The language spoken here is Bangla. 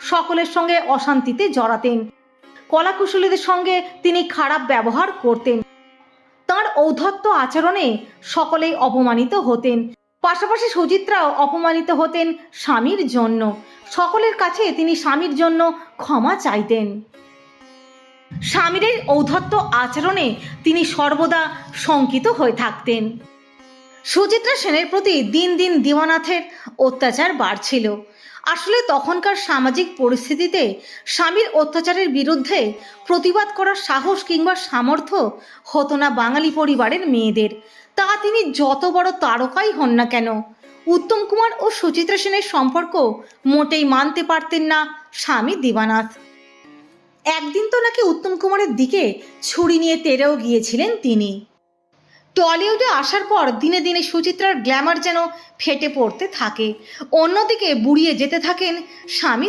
সকলের সঙ্গে অশান্তিতে জড়াতেন। কলাকুশলীদের সঙ্গে তিনি খারাপ ব্যবহার করতেন। তার ঔদ্ধত্য আচরণে সকলেই অপমানিত হতেন। পাশাপাশি সুচিত্রাও অপমানিত হতেন স্বামীর জন্য। সকলের কাছে তিনি স্বামীর জন্য ক্ষমা চাইতেন। স্বামীর এই আচরণে তিনি সর্বদা শঙ্কিত হয়ে থাকতেন। সুচিত্রা সেনের প্রতি দিন দিন দিওয়ানাথের অত্যাচার বাড়ছিল। আসলে তখনকার সামাজিক পরিস্থিতিতে স্বামীর অত্যাচারের বিরুদ্ধে প্রতিবাদ করার সাহস কিংবা সামর্থ্য হতো না বাঙালি পরিবারের মেয়েদের। তা তিনি যত বড় তারকাই হন না কেন, উত্তম কুমার ও সুচিত্রা সেনের সম্পর্ক মোটেই মানতে পারতেন না স্বামী দিবানাথ। একদিন তো নাকি উত্তম কুমারের দিকে ছুরি নিয়ে তেরেও গিয়েছিলেন তিনি। টলিউডে আসার পর দিনে দিনে সুচিত্রার গ্ল্যামার যেন ফেটে পড়তে থাকে। অন্যদিকে বুড়িয়ে যেতে থাকেন স্বামী